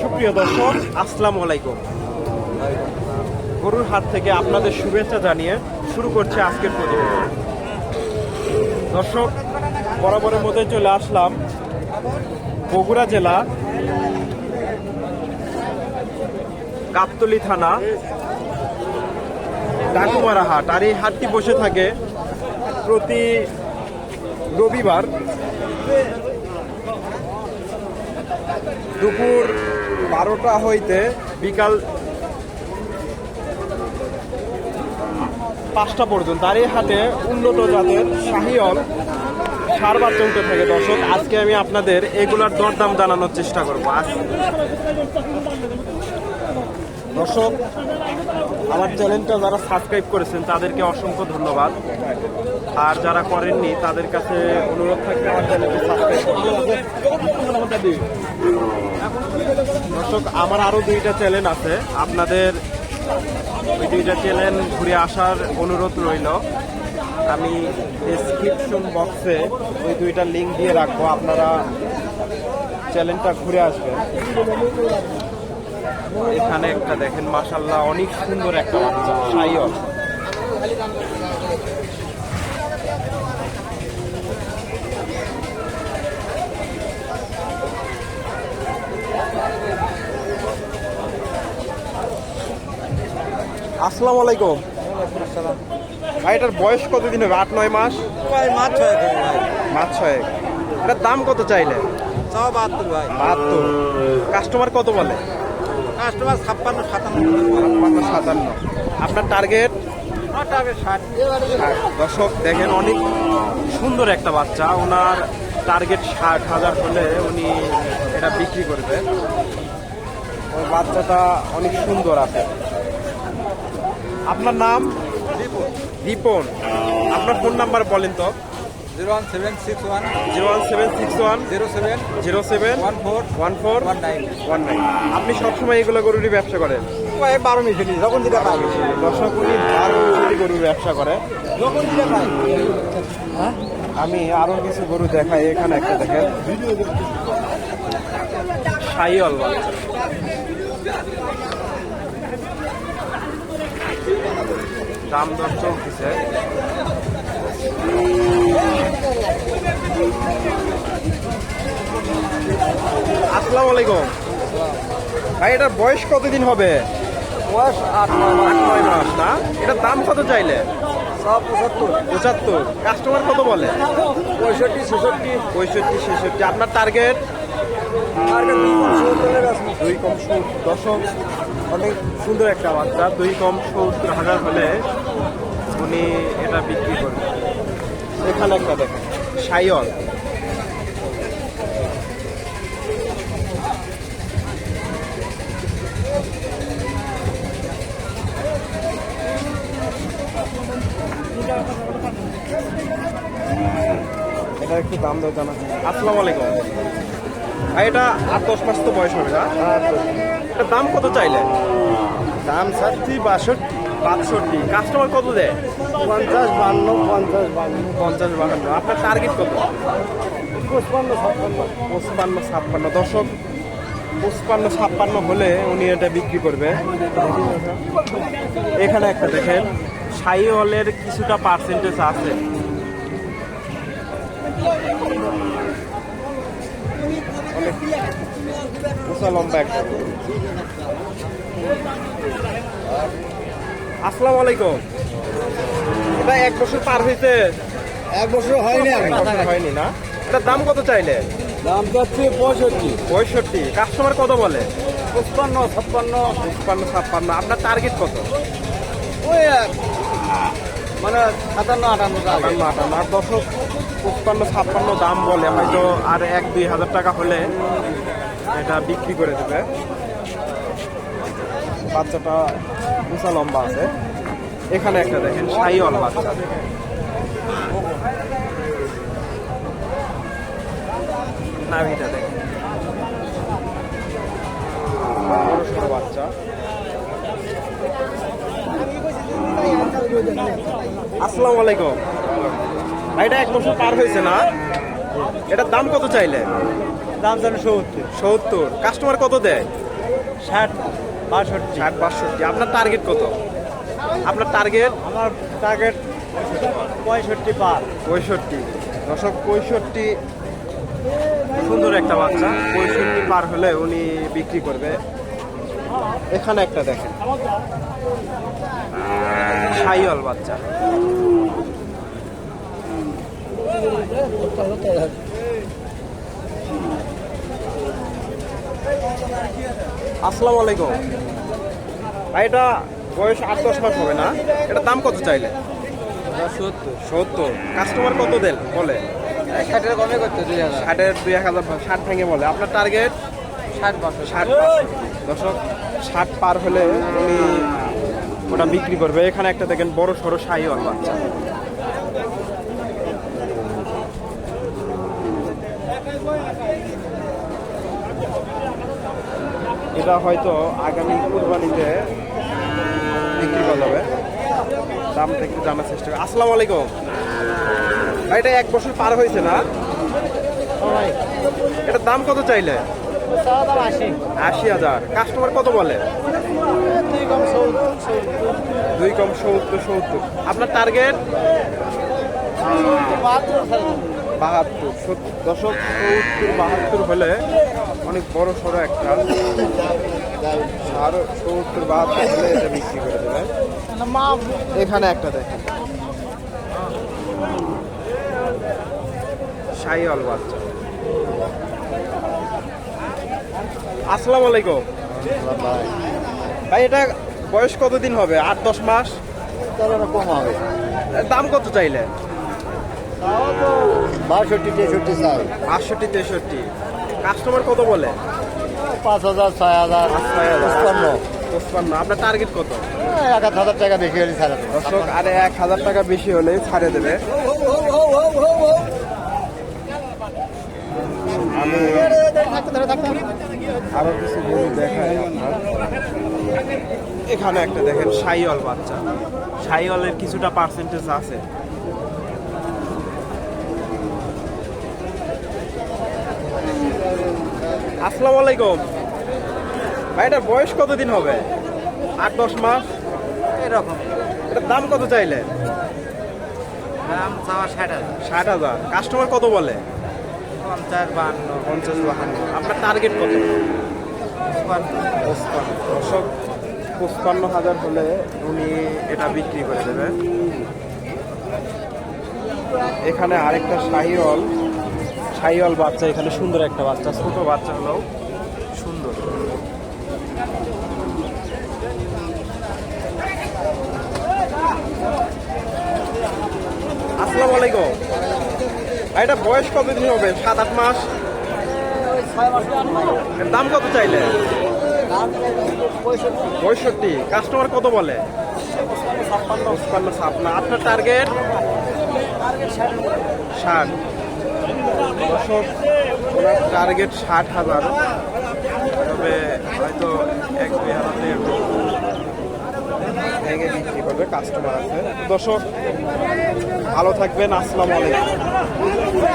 সুপ্রিয় দর্শক, আসসালামু আলাইকুম। গরুর হাট থেকে আপনাদের শুভেচ্ছা জানিয়ে শুরু করছে আজকের প্রতিবেদন। দর্শক, বরাবরের মধ্যে চলে আসলাম বগুড়া জেলা, গাবতলি থানা, ডাকুমারা হাট। আর এই হাটটি বসে থাকে প্রতি রবিবার দুপুর বারোটা হইতে বিকাল পাঁচটা পর্যন্ত। আর এই হাটে উন্নত জাতের শাহিয়ল সার বাচ্চা উঠে থাকে দর্শক। আজকে আমি আপনাদের এগুলার দরদাম জানানোর চেষ্টা করব। দর্শক, আমার চ্যানেলটা যারা সাবস্ক্রাইব করেছেন, তাদেরকে অসংখ্য ধন্যবাদ। আর যারা করেননি, তাদের কাছে অনুরোধ থাকবে আমার চ্যানেলটি সাবস্ক্রাইব করতে। দর্শক, আমার আরও দুইটা চ্যানেল আছে। আপনাদের ওই দুইটা চ্যানেল ঘুরে আসার অনুরোধ রইল। আমি ডেসক্রিপশন বক্সে ওই দুইটা লিঙ্ক দিয়ে রাখব। আপনারা চ্যানেলটা ঘুরে আসবেন। এখানে একটা দেখেন মাসাল্লাহ অনেক সুন্দর একটা বাচ্চা আসসালামু আলাইকুম। ভাই এটার বয়স কতদিন হবে? আট নয় মাস? ভাই মাছ ছয় মাস ছয়েক এটার দাম কত চাইলে? চাও বাহাত্তর ভাই। বাহাত্তর। কাস্টমার কত বলে? কাস্টমার ছাপ্পান্ন সাতান্ন। ছাপ্পান্ন সাতান্ন। আপনার টার্গেট? দর্শক দেখেন অনেক সুন্দর একটা বাচ্চা। ওনার টার্গেট ষাট হাজার হলে উনি এটা বিক্রি করবে। ওই বাচ্চাটা অনেক সুন্দর আছে। আপনার নাম? রিপন। আপনার ফোন নাম্বার বলেন তো। Zero one seven six one. Zero one seven six one. Zero seven. Zero seven. One four. One four. One nine. One nine. আপনি সবসময় এগুলো গরুরই ব্যবসা করেন? বারো মিশালি যখন দিতে পাই। দর্শক উনি বারো গরুর ব্যবসা করে। যখন পাই। আমি আরও কিছু গরু দেখাই এখানে একটা দেখেন। বাচ্চা দাম দর চলতেছে আসসালামু আলাইকুম। ভাই এটার বয়স কতদিন হবে? বয়স আট নয় আট নয় মাস না? এটার দাম কত চাইলে? পঁচাত্তর। কাস্টমার কত বলে? পঁয়ষট্টি ছেষট্টি। পঁয়ষট্টি ছেষট্টি। আপনার টার্গেট দুই কম সত্তর দশক অনেক সুন্দর একটা বাচ্চা। দুই কম সত্তর হাজার হলে উনি এটা বিক্রি করবেন। এখানে একটা দেখেন সাইয়ল এটা দাম জানা এটা মাস তো বয়স না? দাম কত চাইলে দাম ছাড়ছি বাষট্টি। বাষট্টি। কাস্টমার কত দেয়? পঞ্চাশ বান্ন পঞ্চাশ বান্ন। পঞ্চাশ বাহান্ন আপনার টার্গেট কত? পঁচপান্ন ছাপ্পান্ন। পঁচপান্ন ছাপ্পান্ন। দশক পঁচপান্ন ছাপ্পান্ন হলে উনি এটা বিক্রি করবে। এখানে একটা দেখেন সাই হলের কিছুটা পার্সেন্টেজ আছে। অনেক লম্বা একটা। আসসালামু আলাইকুম। এটা এক বছর পার হয়েছে। এক বছর হয়নি এক বছর হয়নি না? এটার দাম কত চাইলে? দাম যাচ্ছে পঁয়ষট্টি। পঁয়ষট্টি। কাস্টমার কত বলে? পঁচপান্ন ছাপ্পান্ন। পঁচপান্ন ছাপ্পান্ন। আপনার টার্গেট কত? ওই মানে সাতান্ন আটান্ন আটান্ন আটান্ন। আর দশক পঁচপান্ন ছাপ্পান্ন দাম বলে। হয়তো আর এক দুই হাজার টাকা হলে এটা বিক্রি করে দেবে। বাচ্চাটা উঁচা লম্বা আছে। এখানে একটা দেখেন সাইওয়াল বাচ্চা। নাভিটা দেখেন। বড় সড়ো বাচ্চা। আসসালামু আলাইকুম। এটা এক বছর পার হয়েছে না? এটার দাম কত চাইলে? দাম জানে সত্তর। সত্তর। কাস্টমার কত দেয়? ষাট। বাষট্টি। ষাট বাষট্টি। আপনার টার্গেট কত? আপনার টার্গেট আমার টার্গেট পঁয়ষট্টি পার। পঁয়ষট্টি। দশক পঁয়ষট্টি সুন্দর একটা বাচ্চা। পঁয়ষট্টি পার হলে উনি বিক্রি করবে। এখানে একটা দেখেন। সাইওয়াল বাচ্চা। আসসালামু আলাইকুম। ভাই এটা বয়স আট দশ মাস হবে না? এটা দাম কত চাইলে? সত্তর। সত্তর। কাস্টমার কত দেন? বলে। ষাটের কমে করতে দুই হাজার। ষাটের দুই এক হাজার ষাট ভেঙে বলে। আপনার টার্গেট ষাট বছর ষাট দশক ষাট পার হলে উনি ওটা বিক্রি করবে। এখানে একটা দেখেন বড় সড়ো সাইওয়াল বাচ্চা। এটা হয়তো আগামী কুরবানিতে বিক্রি করা যাবে। দামটা একটু জানার চেষ্টা করি। আসসালামু আলাইকুম। এটা এক বছর পার হয়েছে না? এটার দাম কত চাইলে? আশি হাজার। কাস্টমার কত বলে? দুই কম সত্তর সত্তর। আপনার টার্গেট বাহাত্তর দশক সত্তর বাহাত্তর হলে অনেক বড় সড়ো একটা আর সত্তর বাহাত্তর হলে এটা বিক্রি করে দেবে। এখানে একটা দেখেন। সাইওয়াল বাচ্চা। আসসালামু আলাইকুম। ভাই এটা বয়স কতদিন হবে? আট দশ মাস? কম হবে। দাম কত চাইলে বাষট্টি তেষট্টি চাই বাষট্টি তেষট্টি। কাস্টমার কত বলে? পাঁচ হাজার ছয় হাজার। পঁচপান্ন। পঁচপান্ন। আপনার টার্গেট কত? এক এক হাজার টাকা বেশি হলে ছাড়া দর্শক আরে এক হাজার টাকা বেশি হলে ছাড়ে দেবে। আমি আরও কিছু গরু দেখাই এখানে একটা দেখেন সাইওয়াল বাচ্চা। সাইওয়ালের কিছুটা পার্সেন্টেজ আছে। আসসালামু আলাইকুম। ভাই এটার বয়স কতদিন হবে? আট দশ মাস? এরকম। এটার দাম কত চাইলে? দাম চাওয়া ষাট হাজার। ষাট হাজার। কাস্টমার কত বলে? পঞ্চাশ বান্ন পঞ্চাশ বাহান্ন। আপনার টার্গেট কত? পঁচপান্ন। দশক পঁচপান্ন হাজার হলে উনি এটা বিক্রি করে দেবে এখানে আরেকটা শাহিওয়াল। শাহিওয়াল বাচ্চা, এখানে সুন্দর একটা বাচ্চা ছোট বাচ্চা হলেও সুন্দর। আসসালামু আলাইকুম। এটা বয়স কতদিন হবে? সাত, আট মাস? দাম কত চাইলে? পঁয়ষট্টি। কাস্টমার কত বলে? আপনার টার্গেট? ষাট। ওনার টার্গেট ষাট হাজার। তবে হয়তো এক দুই হাজার ভেঙে বিক্রি করবে কাস্টমার আছে। দর্শক, ভালো থাকবেন, আসসালামু আলাইকুম।